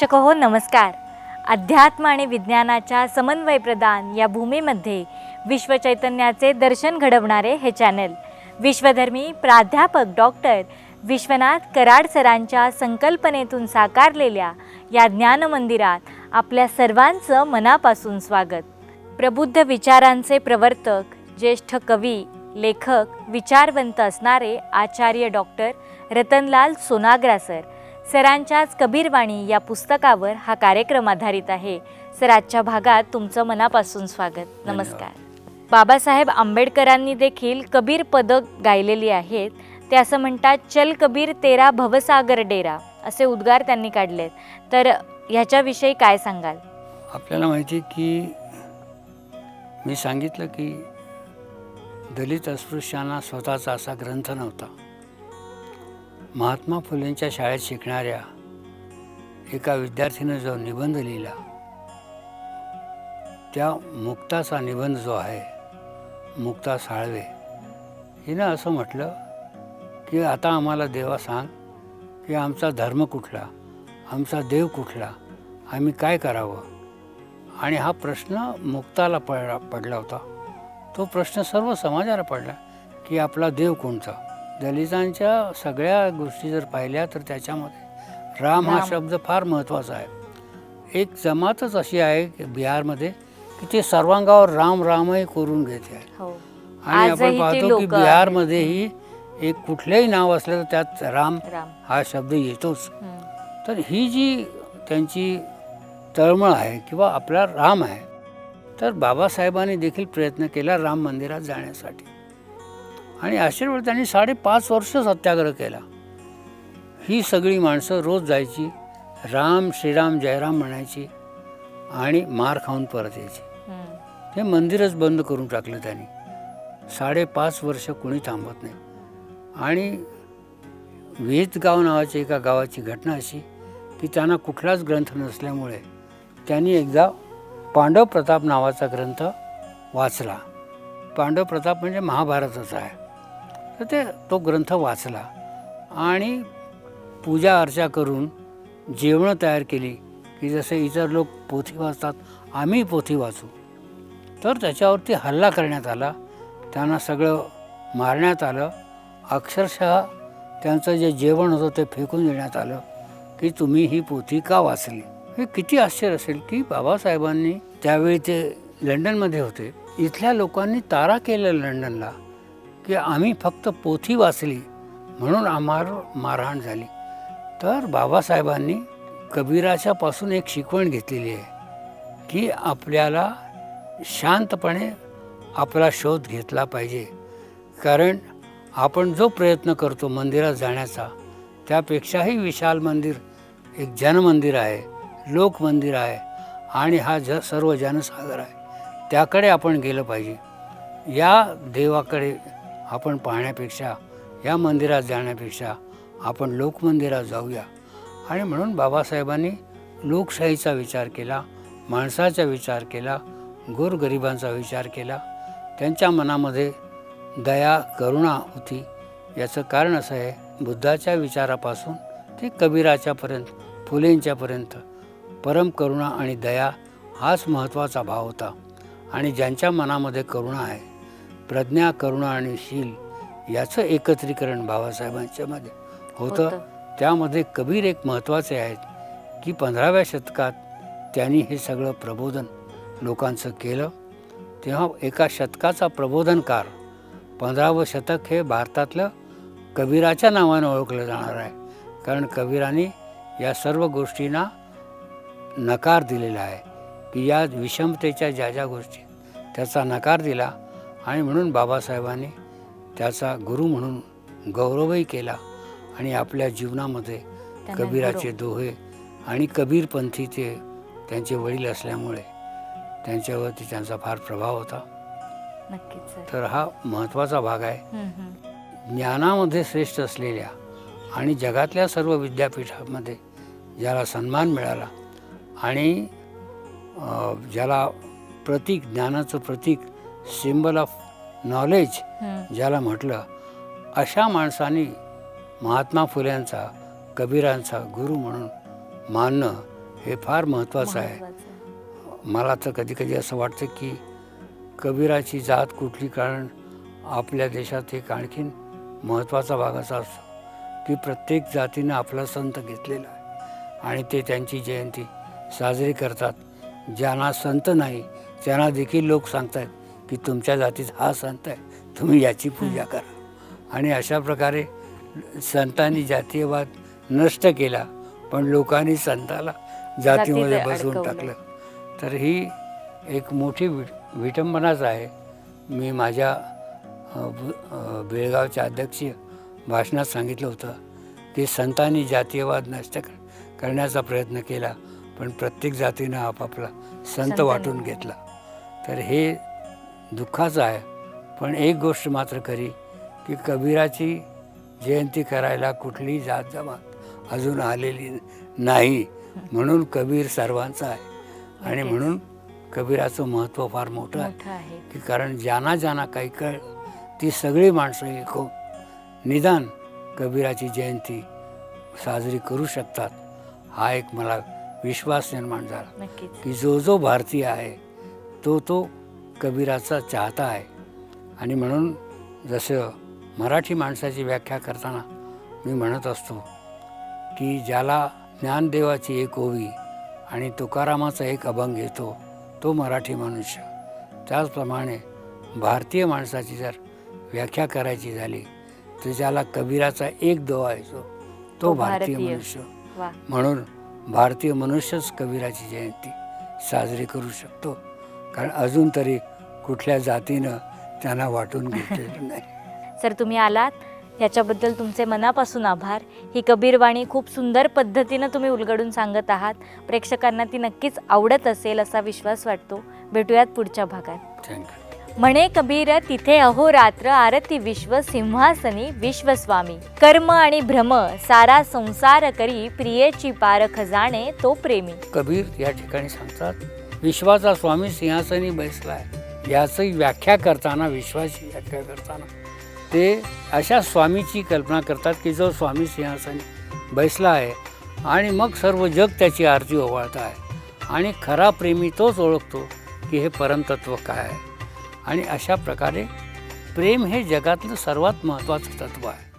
प्रेक्षक हो नमस्कार. अध्यात्म आणि विज्ञानाच्या समन्वय प्रदान या भूमीमध्ये विश्वचैतन्याचे दर्शन घडवणारे हे चॅनल विश्वधर्मी प्राध्यापक डॉक्टर विश्वनाथ कराड सरांच्या संकल्पनेतून साकारलेल्या या ज्ञान मंदिरात आपल्या सर्वांचं मनापासून स्वागत. प्रबुद्ध विचारांचे प्रवर्तक ज्येष्ठ कवी लेखक विचारवंत असणारे आचार्य डॉक्टर रतनलाल सोनाग्रा सर सरांच्याच कबीरवाणी या पुस्तकावर हा कार्यक्रम आधारित आहे. सर आजच्या भागात तुमचं मनापासून स्वागत. नमस्कार. बाबासाहेब आंबेडकरांनी देखील कबीर पदक गायलेली आहेत. ते असं म्हणतात चल कबीर तेरा भवसागर डेरा. असे उद्गार त्यांनी काढलेत. तर ह्याच्याविषयी काय सांगाल? आपल्याला माहिती आहे की मी सांगितलं की दलित अस्पृश्यांना स्वतःचा असा ग्रंथ नव्हता. महात्मा फुलेंच्या शाळेत शिकणाऱ्या एका विद्यार्थीनं जो निबंध लिहिला त्या मुक्ताचा निबंध जो आहे मुक्ता साळवे हिनं असं म्हटलं की आता आम्हाला देवा सांग की आमचा धर्म कुठला आमचा देव कुठला आम्ही काय करावं? आणि हा प्रश्न मुक्ताला पडला पडला होता. तो प्रश्न सर्व समाजाला पडला की आपला देव कोणता? दलितांच्या सगळ्या गोष्टी जर पाहिल्या तर त्याच्यामध्ये राम हा. शब्द फार महत्त्वाचा आहे एक जमातच अशी आहे की बिहारमध्ये की ते सर्वांगावर राम रामही करून घेते आहे हो आणि आपण पाहतो की. बिहारमध्येही एक कुठलंही नाव असलं तर त्यात राम हा शब्द येतोच. तर ही जी त्यांची तळमळ आहे किंवा आपला राम आहे तर बाबासाहेबांनी देखील प्रयत्न केला राम मंदिरात जाण्यासाठी आणि आशीर्वाद त्यांनी साडेपाच वर्ष सत्याग्रह केला. ही सगळी माणसं रोज जायची राम श्रीराम जयराम म्हणायची आणि मार खाऊन परत यायची. ते मंदिरच बंद करून टाकलं त्यांनी. साडेपाच वर्ष कुणी थांबत नाही. आणि वेदगाव नावाच्या एका गावाची घटना अशी की त्यांना कुठलाच ग्रंथ नसल्यामुळे त्यांनी एकदा पांडव प्रताप नावाचा ग्रंथ वाचला. पांडव प्रताप म्हणजे महाभारतच आहे. तर ते तो ग्रंथ वाचला. आणि पूजा अर्चा करून जेवणं तयार केली की जसे इतर लोक पोथी वाचतात आम्ही पोथी वाचू. तर त्याच्यावरती हल्ला करण्यात आला. त्यांना सगळं मारण्यात आलं. अक्षरशः त्यांचं जे जेवण होतं ते फेकून देण्यात आलं की तुम्ही ही पोथी का वाचली? हे किती आश्चर्य असेल की बाबासाहेबांनी त्यावेळी ते लंडनमध्ये होते. इथल्या लोकांनी तारा केलं लंडनला. की आम्ही फक्त पोथी वाचली म्हणून आम्हाला मारहाण झाली. तर बाबासाहेबांनी कबीराच्यापासून एक शिकवण घेतलेली आहे की आपल्याला शांतपणे आपला शोध घेतला पाहिजे. कारण आपण जो प्रयत्न करतो मंदिरात जाण्याचा त्यापेक्षाही विशाल मंदिर एक जनमंदिर आहे लोकमंदिर आहे आणि हा ज सर्व जनसागर आहे. त्याकडे आपण गेलं पाहिजे. या देवाकडे आपण पाहण्यापेक्षा या मंदिरात जाण्यापेक्षा आपण लोकमंदिरात जाऊया. आणि म्हणून बाबासाहेबांनी लोकशाहीचा विचार केला माणसाचा विचार केला गोरगरिबांचा विचार केला. त्यांच्या मनामध्ये दया करुणा होती. याचं कारण असं आहे बुद्धाच्या विचारापासून ते कबीराच्यापर्यंत फुलेंच्यापर्यंत परम करुणा आणि दया हाच महत्त्वाचा भाव होता. आणि ज्यांच्या मनामध्ये करुणा आहे प्रज्ञा करुणा आणि शील याचं एकत्रीकरण बाबासाहेबांच्यामध्ये होतं. होतं. त्यामध्ये कबीर एक महत्त्वाचे आहेत की पंधराव्या शतकात त्यांनी हे सगळं प्रबोधन लोकांचं केलं. तेव्हा एका शतकाचा प्रबोधनकार पंधरावं शतक हे भारतातलं कबीराच्या नावानं ओळखलं जाणार आहे. कारण कबीराने या सर्व गोष्टींना नकार दिलेला आहे की या विषमतेच्या ज्या ज्या गोष्टी त्याचा नकार दिला. आणि म्हणून बाबासाहेबांनी त्याचा गुरु म्हणून गौरवही केला आणि आपल्या जीवनामध्ये कबीराचे दोहे आणि कबीरपंथी ते त्यांचे वडील असल्यामुळे त्यांच्यावरती त्यांचा फार प्रभाव होता. तर हा महत्त्वाचा भाग आहे. ज्ञानामध्ये श्रेष्ठ असलेल्या आणि जगातल्या सर्व विद्यापीठामध्ये ज्याला सन्मान मिळाला आणि ज्याला प्रतीक ज्ञानाचं प्रतीक सिम्बल ऑफ नॉलेज. ज्याला म्हटलं अशा माणसांनी महात्मा फुल्यांचा कबीरांचा गुरु म्हणून मानणं हे फार महत्त्वाचं आहे. मला तर कधी कधी असं वाटतं की कबीराची जात कुठली कारण आपल्या देशात एक आणखीन महत्त्वाचा भाग असा असतो की प्रत्येक जातीनं आपला संत घेतलेला आहे आणि ते त्यांची जयंती साजरी करतात ज्यांना संत नाही त्यांना देखील लोक सांगतात की तुमच्या जातीत हा संत आहे तुम्ही याची पूजा करा आणि अशा प्रकारे संतांनी जातीयवाद नष्ट केला पण लोकांनी संताला जातीमध्ये बसवून. टाकलं तर ही एक मोठी वि विटंबनाच आहे मी माझ्या बेळगावच्या अध्यक्षीय भाषणात सांगितलं होतं की संतांनी जातीयवाद नष्ट कर- करण्याचा प्रयत्न केला पण प्रत्येक जातीनं आपापला संत. वाटून घेतला तर हे दुःखाचं आहे. पण एक गोष्ट मात्र खरी की कबीराची जयंती करायला कुठलीही जात जमात अजून आलेली नाही. म्हणून कबीर सर्वांचा आहे. आणि. म्हणून कबीराचं महत्त्व फार मोठं आहे. की कारण ज्यांना ज्यांना काही कळ ती सगळी माणसं एक निदान कबीराची जयंती साजरी करू शकतात. हा एक मला विश्वास निर्माण झाला. की जो जो भारतीय आहे तो तो कबीराचा चाहता आहे. आणि म्हणून जसं मराठी माणसाची व्याख्या करताना मी म्हणत असतो की ज्याला ज्ञानदेवाची एक ओवी आणि तुकारामाचा एक अभंग येतो तो मराठी मनुष्य. त्याचप्रमाणे भारतीय माणसाची जर व्याख्या करायची झाली तर ज्याला कबीराचा एक दोहा येतो तो भारतीय. मनुष्य. म्हणून भारतीय मनुष्यच कबीराची जयंती साजरी करू शकतो. कारण अजून तरी कुठल्या जातीनं त्यांना वाटून घेतलेलं नाही. सर तुम्ही आलात. ह्याच्याबद्दल तुमचे मनापासून आभार. ही कबीरवाणी खूप सुंदर पद्धतीनं तुम्ही उलगडून सांगत आहात. प्रेक्षकांना ती नक्कीच आवडत असेल असा विश्वास वाटतो. भेटूयात पुढच्या भागात. म्हणे कबीर तिथे अहोरात्र आरती विश्व सिंहासनी विश्वस्वामी. कर्म आणि भ्रम सारा संसार करी प्रियेची पारख जाणे तो प्रेमी. कबीर या ठिकाणी सांगतात विश्वाचा स्वामी सिंहासनी आहे याची व्याख्या करताना विश्वाची व्याख्या करताना ते अशा स्वामीची कल्पना करतात की जो स्वामी सिंहासनी बैसला आहे आणि मग सर्व जग त्याची आरती ओवाळत आहे. आणि खरा प्रेमी तोच ओळखतो की हे परमतत्व काय आहे. आणि अशा प्रकारे प्रेम हे जगातलं सर्वात महत्त्वाचं तत्व आहे.